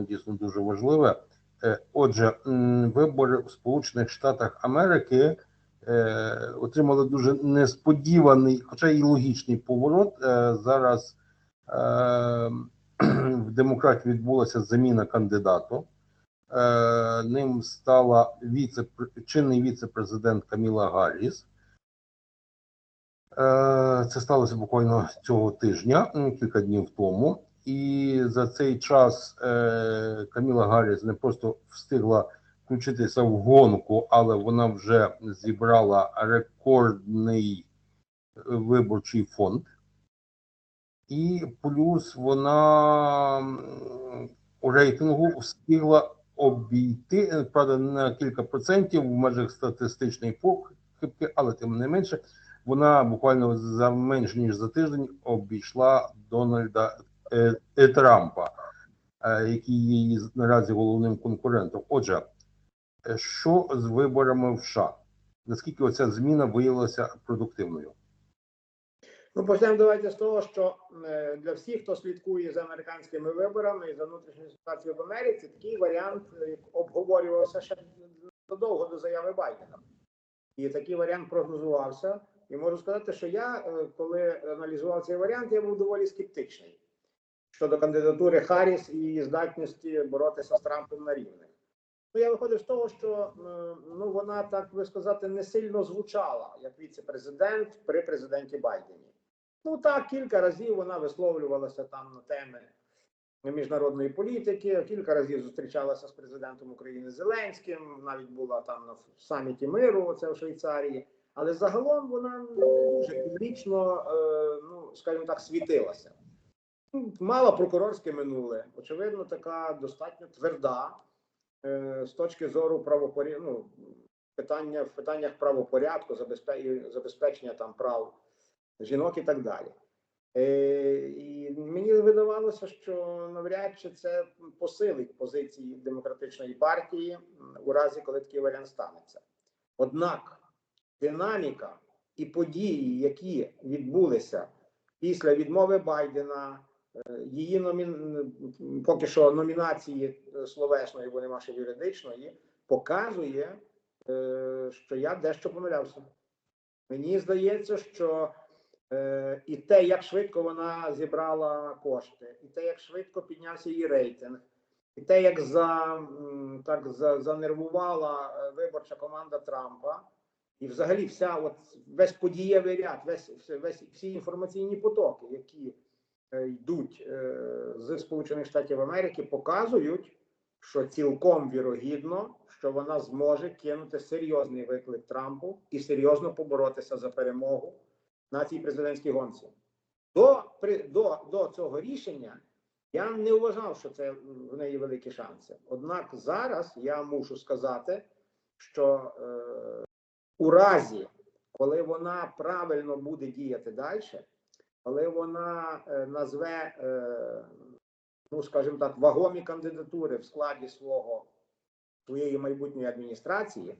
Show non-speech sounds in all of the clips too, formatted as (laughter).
воно дійсно дуже важливе. Е, Отже, вибори в Сполучених Штатах Америки е, отримали дуже несподіваний, хоча і логічний поворот. Е, Зараз (clears throat) в демократів відбулася заміна кандидату. Ним стала віце чинний віце-президент Каміла Гарріс. Це сталося буквально цього тижня, кілька днів тому. І за цей час е, Каміла Гарріс не просто встигла включитися в гонку, але вона вже зібрала рекордний е, виборчий фонд. І плюс вона у рейтингу встигла обійти, е, правда, на кілька процентів в межах статистичної похибки, але тим не менше, вона буквально за менш ніж за тиждень обійшла Дональда е, е, Трампа, е, який є її наразі головним конкурентом. Отже, що з виборами в США? Наскільки оця зміна виявилася продуктивною? Ну, почнемо давайте з того, що для всіх, хто слідкує за американськими виборами і за внутрішньою ситуацією в Америці, такий варіант обговорювався ще задовго до заяви Байдена. І такий варіант прогнозувався. І можу сказати, що я, коли аналізував цей варіант, я був доволі скептичний щодо кандидатури Харріс і її здатності боротися з Трампом на рівних. Ну, я виходив з того, що ну вона так би сказати не сильно звучала як віце-президент при президенті Байдені. Ну так, кілька разів вона висловлювалася там на теми міжнародної політики, кілька разів зустрічалася з президентом України Зеленським, навіть була там на саміті миру, оце в Швейцарії. Але загалом вона не дуже публічно, е, ну скажімо так, світилася. Мала прокурорське минуле, очевидно, така достатньо тверда е, з точки зору правопоря... ну, питання в питаннях правопорядку, забезпе- забезпечення там прав жінок і так далі. Е, і мені видавалося, що навряд чи це посилить позиції демократичної партії у разі, коли такий варіант станеться. Однак динаміка і події, які відбулися після відмови Байдена, її номін... поки що номінації е, словесної, бо нема ще юридичної, показує, е, що я дещо помилявся. Мені здається, що е, і те, як швидко вона зібрала кошти, і те, як швидко піднявся її рейтинг, і те, як за, так, за, занервувала виборча команда Трампа, і взагалі вся от весь подієвий ряд, весь, весь всі інформаційні потоки, які йдуть е, з Сполучених Штатів Америки, показують, що цілком вірогідно, що вона зможе кинути серйозний виклик Трампу і серйозно поборотися за перемогу на цій президентській гонці. До, до, до цього рішення я не вважав, що це в неї великі шанси. Однак зараз я мушу сказати, що е, у разі, коли вона правильно буде діяти далі, коли вона е, назве, е, ну скажімо так, вагомі кандидатури в складі свого своєї майбутньої адміністрації.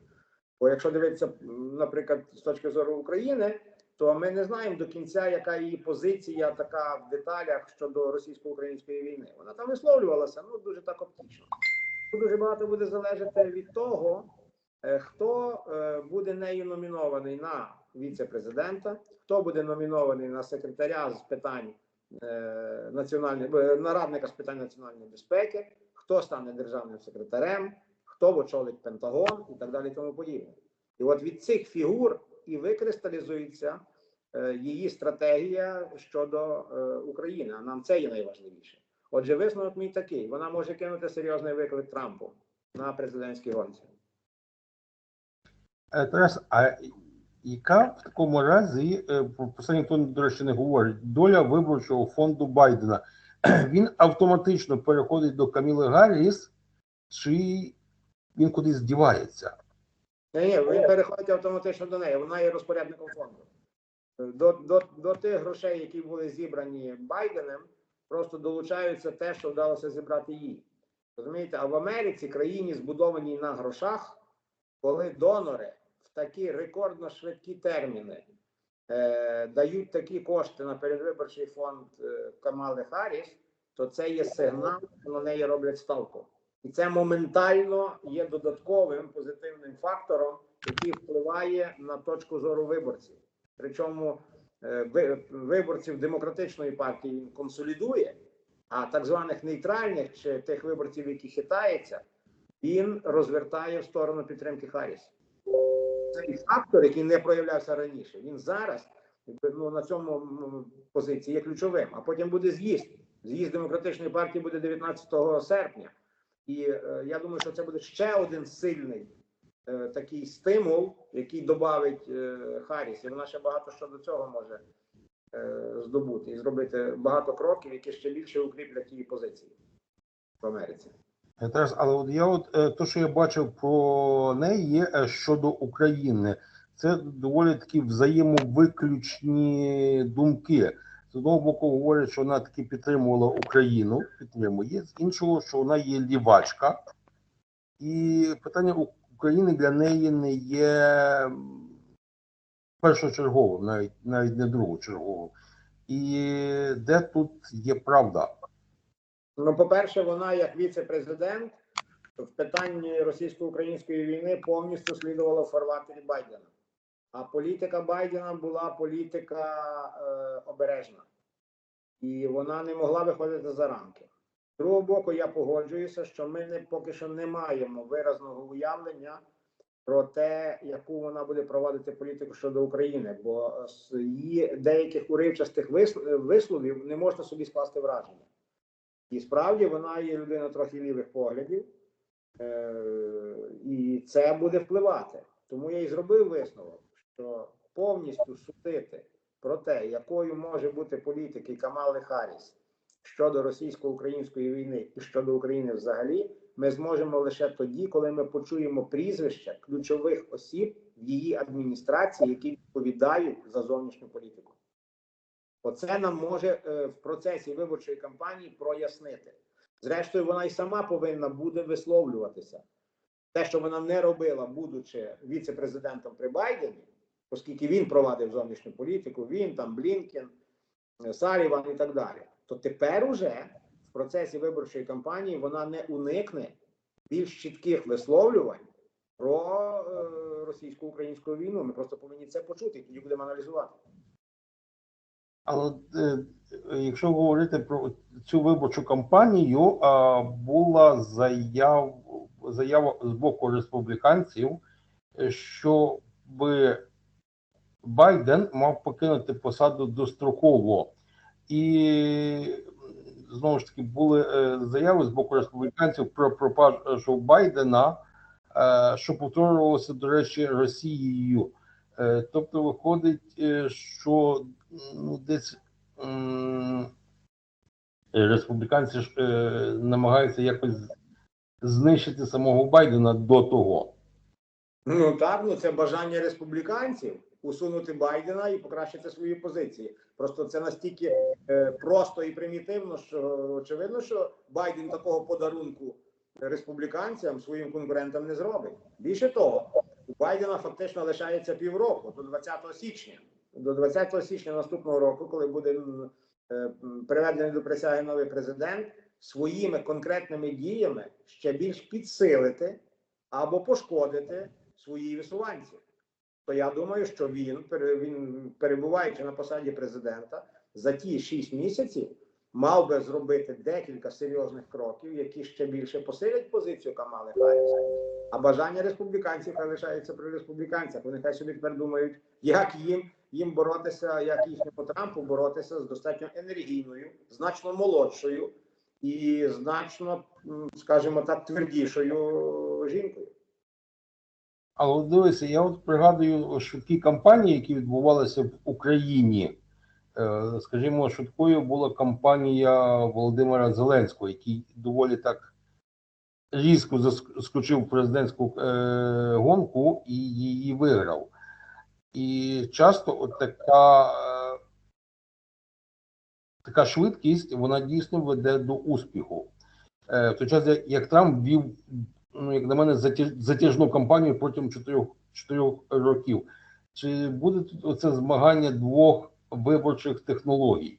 Бо якщо дивитися, наприклад, з точки зору України, то ми не знаємо до кінця, яка її позиція така в деталях щодо російсько-української війни. Вона там висловлювалася, ну дуже так оптично. Дуже багато буде залежати від того, е, хто буде нею номінований на віце-президента, хто буде номінований на секретаря з питань е, національної е, на радника з питань національної безпеки, хто стане державним секретарем, хто очолить Пентагон і так далі, тому подібне. І от від цих фігур і викристалізується е, її стратегія щодо України. А нам це є найважливіше. Отже, висновок мій такий: вона може кинути серйозний виклик Трампу на президентській гонці. Тарас, а яка в такому разі, е, про це ніхто, до речі, не говорить, доля виборчого фонду Байдена? (clears throat) Він автоматично переходить до Каміли Гарріс, чи він кудись дівається? Ні, ні, він переходить автоматично до неї. Вона є розпорядником фонду. До, до, до тих грошей, які були зібрані Байденом, просто долучаються те, що вдалося зібрати їй. Розумієте, а в Америці, країні, збудованій на грошах, коли донори в такі рекордно швидкі терміни е, дають такі кошти на передвиборчий фонд е, Камали Харріс, то це є сигнал, що на неї роблять ставку. І це моментально є додатковим позитивним фактором, який впливає на точку зору виборців. Причому е, ви- виборців демократичної партії він консолідує, а так званих нейтральних чи тих виборців, які хитаються, він розвертає в сторону підтримки Харріс. Цей фактор, який не проявлявся раніше, він зараз ну, на цьому позиції є ключовим. А потім буде з'їзд. З'їзд демократичної партії буде 19 серпня. І е, я думаю, що це буде ще один сильний е, такий стимул, який додавить е, Харріс. І вона ще багато що до цього може е, здобути і зробити багато кроків, які ще більше укріплять її позиції в Америці. Тарас, але от я от е, то, що я бачив про неї є е, щодо України, це доволі такі взаємовиключні думки. З одного боку, говорять, що вона таки підтримувала Україну, підтримує, з іншого, що вона є лівачка, і питання України для неї не є першочерговим, навіть навіть не другочерговим. І де тут є правда? Ну, по-перше, вона як віце-президент в питанні російсько-української війни повністю слідувала в фарватері Байдена. А політика Байдена була політика е, обережна, і вона не могла виходити за рамки. З другого боку, я погоджуюся, що ми не поки що не маємо виразного уявлення про те, яку вона буде проводити політику щодо України, бо з її деяких уривчастих вис- висловів не можна собі скласти враження. І справді вона є людина трохи лівих поглядів, е, і це буде впливати. Тому я і зробив висновок, що повністю судити про те, якою може бути політики Камали Харріс щодо російсько-української війни і щодо України взагалі, ми зможемо лише тоді, коли ми почуємо прізвища ключових осіб в її адміністрації, які відповідають за зовнішню політику. Оце нам може е, в процесі виборчої кампанії прояснити. Зрештою, вона й сама повинна буде висловлюватися. Те, що вона не робила, будучи віце-президентом при Байдені, оскільки він провадив зовнішню політику, він там Блінкен, е, Саліван і так далі. То тепер уже в процесі виборчої кампанії вона не уникне більш чітких висловлювань про е, російсько-українську війну. Ми просто повинні це почути, і тоді будемо аналізувати. Але е, якщо говорити про цю виборчу кампанію, була заяв, заява з боку республіканців, що Байден мав покинути посаду достроково. І знову ж таки були е, заяви з боку республіканців про пропажу Байдена, е, що повторювалося, до речі, Росією. Е, Тобто виходить, е, що ну, десь республіканці ж, е, намагаються якось знищити самого Байдена до того. Ну так, ну це бажання республіканців усунути Байдена і покращити свої позиції. Просто це настільки е, просто і примітивно, що очевидно, що Байден такого подарунку республіканцям своїм конкурентам не зробить. Більше того, Байдена фактично лишається півроку до 20 січня. До 20 січня наступного року, коли буде е, приведений до присяги новий президент, своїми конкретними діями ще більш підсилити або пошкодити свої висуванці. То я думаю, що він, він перебуваючи на посаді президента, за ті шість місяців мав би зробити декілька серйозних кроків, які ще більше посилять позицію Камали Харріс. А бажання республіканців хай при республіканцях. Вони хай собі тепер думають, як їм, їм боротися, як їхньому Трампу боротися з достатньо енергійною, значно молодшою і значно, скажімо так, твердішою жінкою. Але дивися, я от пригадую швидкі кампанії, які відбувалися в Україні. Е, Скажімо, швидкою була кампанія Володимира Зеленського, який доволі так різко заскочив президентську е, гонку і її виграв. І часто от така, е, така швидкість вона дійсно веде до успіху. В той час, як- Трамп вів, ну, як на мене, затяжну кампанію протягом чотирьох, чотирьох років. Чи буде тут оце змагання двох виборчих технологій?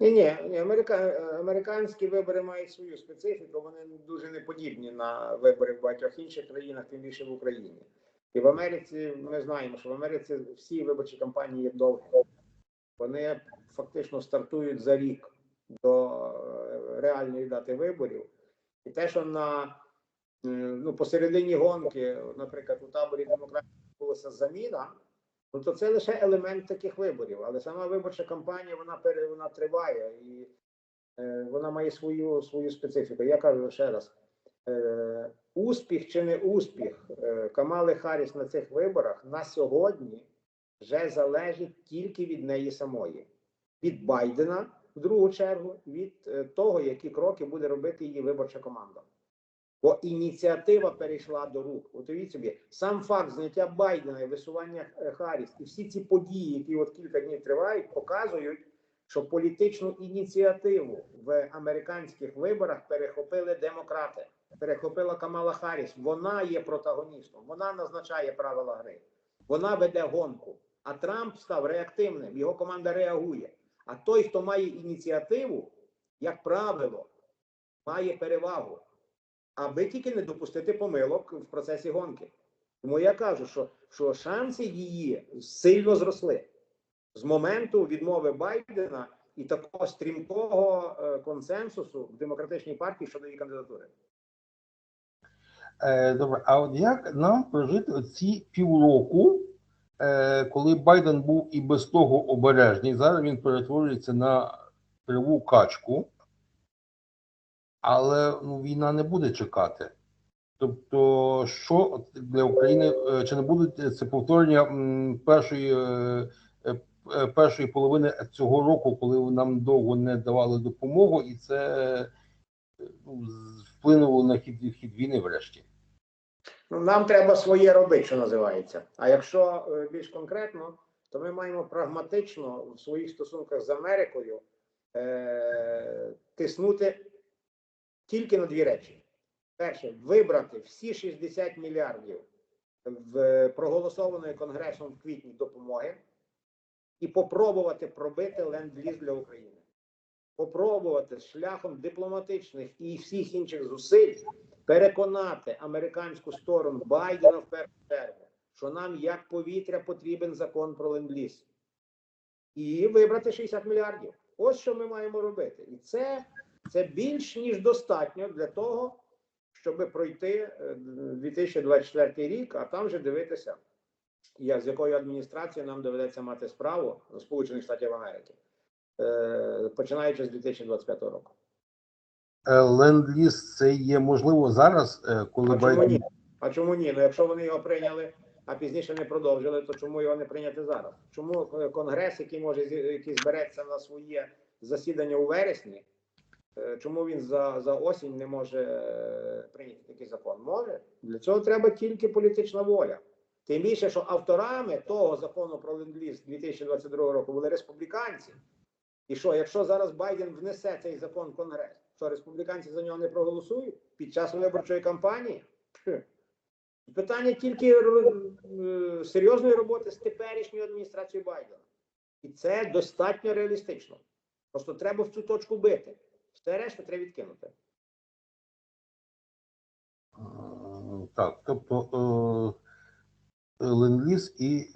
Ні, ні, ні, америка... американські вибори мають свою специфіку, вони дуже не подібні на вибори в багатьох інших країнах, тим більше в Україні. І в Америці ми знаємо, що в Америці всі виборчі кампанії є довгі. Вони фактично стартують за рік до е, реальної дати виборів. І те, що на ну, посередині гонки, наприклад, у таборі демократів відбулася заміна, ну то це лише елемент таких виборів. Але сама виборча кампанія вона вона триває і е, вона має свою свою специфіку. Я кажу ще раз: е, успіх чи не успіх е, Камали Харріс на цих виборах на сьогодні вже залежить тільки від неї самої, від Байдена в другу чергу, від е, того, які кроки буде робити її виборча команда. Бо ініціатива перейшла до рук. От уявіть собі, сам факт зняття Байдена і висування Харріс, і всі ці події, які от кілька днів тривають, показують, що політичну ініціативу в американських виборах перехопили демократи, перехопила Камала Харріс. Вона є протагоністом, вона назначає правила гри, вона веде гонку. А Трамп став реактивним, його команда реагує. А той, хто має ініціативу, як правило, має перевагу аби тільки не допустити помилок в процесі гонки. Тому я кажу, що, що шанси її сильно зросли з моменту відмови Байдена і такого стрімкого е, консенсусу в демократичній партії щодо її кандидатури. Е, добре, а от як нам прожити оці півроку, е, коли Байден був і без того обережний, зараз він перетворюється на криву качку, але ну, війна не буде чекати. Тобто, що для України е, чи не буде це повторення першої, е, е, е, першої половини цього року, коли нам довго не давали допомогу, і це е, ну, вплинуло на хід, хід війни врешті? Ну, нам треба своє робити, що називається. А якщо е, більш конкретно, то ми маємо прагматично в своїх стосунках з Америкою е, тиснути тільки на дві речі. Перше, вибрати всі 60 мільярдів в проголосованої Конгресом в квітні допомоги і попробувати пробити ленд-ліз для України. Попробувати шляхом дипломатичних і всіх інших зусиль переконати американську сторону Байдена в першу чергу, що нам як повітря потрібен закон про ленд-ліз. І вибрати 60 мільярдів. Ось що ми маємо робити. І це, це більш ніж достатньо для того, щоб пройти е, 2024 рік, а там вже дивитися, як, з якою адміністрацією нам доведеться мати справу Сполучених Штатів Америки, е, починаючи з 2025 року. Е, Ленд-ліз це є можливо зараз, е, коли А чому Байден ні? А чому ні? Ну якщо вони його прийняли, а пізніше не продовжили, то чому його не прийняти зараз? Чому е, конгрес, який може який збереться на своє засідання у вересні, е, чому він за, за осінь не може е, прийняти такий закон? Може для цього треба тільки політична воля. Тим більше, що авторами того закону про ленд-ліз 2022 року були республіканці. І що, якщо зараз Байден внесе цей закон в Конгрес, що республіканці за нього не проголосують під час виборчої кампанії? Питання тільки е, серйозної роботи з теперішньою адміністрацією Байдена. І це достатньо реалістично. Просто треба в цю точку бити. Все решта треба відкинути. Так, тобто е, ленд-ліз і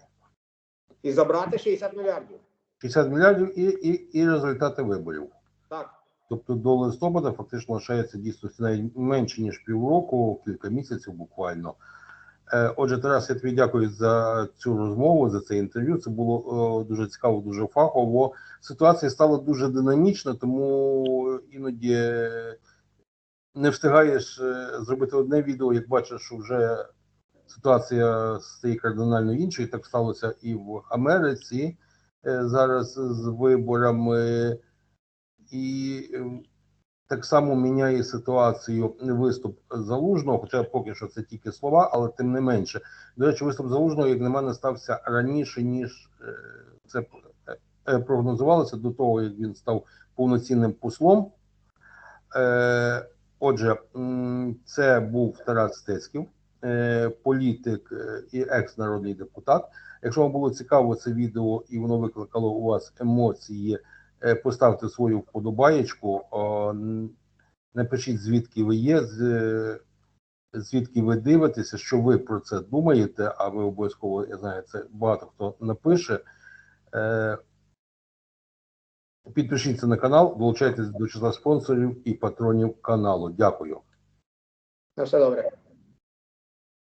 І забрати 60 мільярдів. 50 мільярдів і, і, і результати виборів. Так. Тобто до листопада фактично лишається дійсно навіть менше ніж півроку, кілька місяців буквально. Е, Отже, Тарас, я тобі дякую за цю розмову, за це інтерв'ю. Це було е, дуже цікаво, дуже фахово. Ситуація стала дуже динамічна, тому іноді не встигаєш е, зробити одне відео, як бачиш, що вже ситуація стає кардинально іншою. Так сталося і в Америці зараз з виборами. І е, так само міняє ситуацію виступ Залужного, хоча поки що це тільки слова, але тим не менше. До речі, виступ Залужного, як на мене, стався раніше, ніж е, це е, прогнозувалося до того, як він став повноцінним послом. Е, Отже, це був Тарас Стецьків, політик і екс-народний депутат. Якщо вам було цікаво це відео і воно викликало у вас емоції, поставте свою вподобаєчку. Напишіть, звідки ви є, звідки ви дивитеся, що ви про це думаєте, а ви обов'язково, я знаю, це багато хто напише. Е, Підпишіться на канал, долучайтесь до числа спонсорів і патронів каналу. Дякую. На все добре.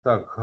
Так,